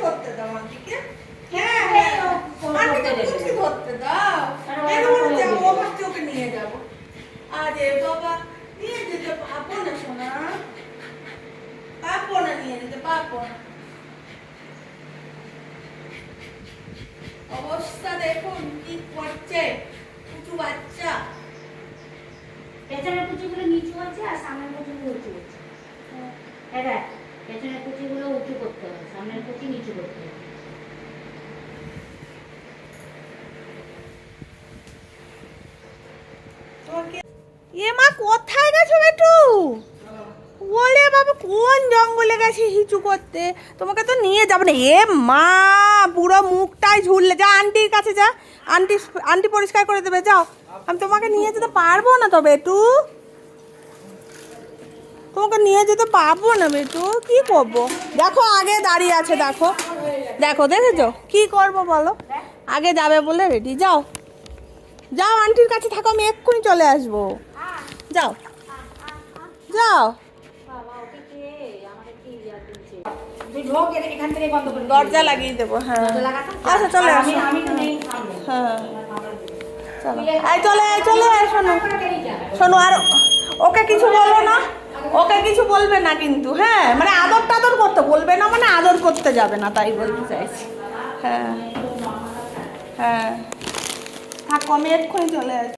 ধরতে দাও আমাকে। হ্যাঁ, হ্যাঁ। অবস্থা দেখুন কি করছে কিছু বাচ্চা। পেছনের কুচিগুলো নিচু আছে আর সামনের কুচিগুলো উঁচু হচ্ছে হ্যাঁ, হ্যাঁ পেছনের কুচিগুলো উঁচু করতে সামনের কুচি নিচু করতে হবে এ মা, কোথায় গেছো বেটু? ওলে বাবা, কোন জঙ্গলে গেছে হিচু করতে? তোমাকে তো নিয়ে যাব না। এ মা, পুরো মুখটাই ঝুললে। যা, আন্টির কাছে যা। আন্টি আন্টি পরিষ্কার করে দেবে, যাও। আমি তোমাকে নিয়ে যেতে পারব না তো বেটু? তোমাকে নিয়ে যেতে পারব না বেটু কি করব? দেখো, আগে দাঁড়িয়ে আছে, দেখো। দেখো, দেখেছ? কি করব বলো? আগে যাবে বলে রেডি যাও। যাও, আন্টির কাছে থাকো, আমি এক্ষুনি চলে আসব। যাও। যাও। দরজা লাগিয়ে দেবো হ্যাঁ। আচ্ছা চলে আসো। হ্যাঁ। চলো। চলে চলে শোনো শোনো আর ওকে কিছু বলো না ওকে কিছু বলবে না কিন্তু হ্যাঁ মানে আদর টাদর করতে, বলবে না মানে আদর করতে যাবে না, তাই বলতে চাইছি। হ্যাঁ হ্যাঁ। হ্যাঁ কমে এক্ষুনি চলে আসব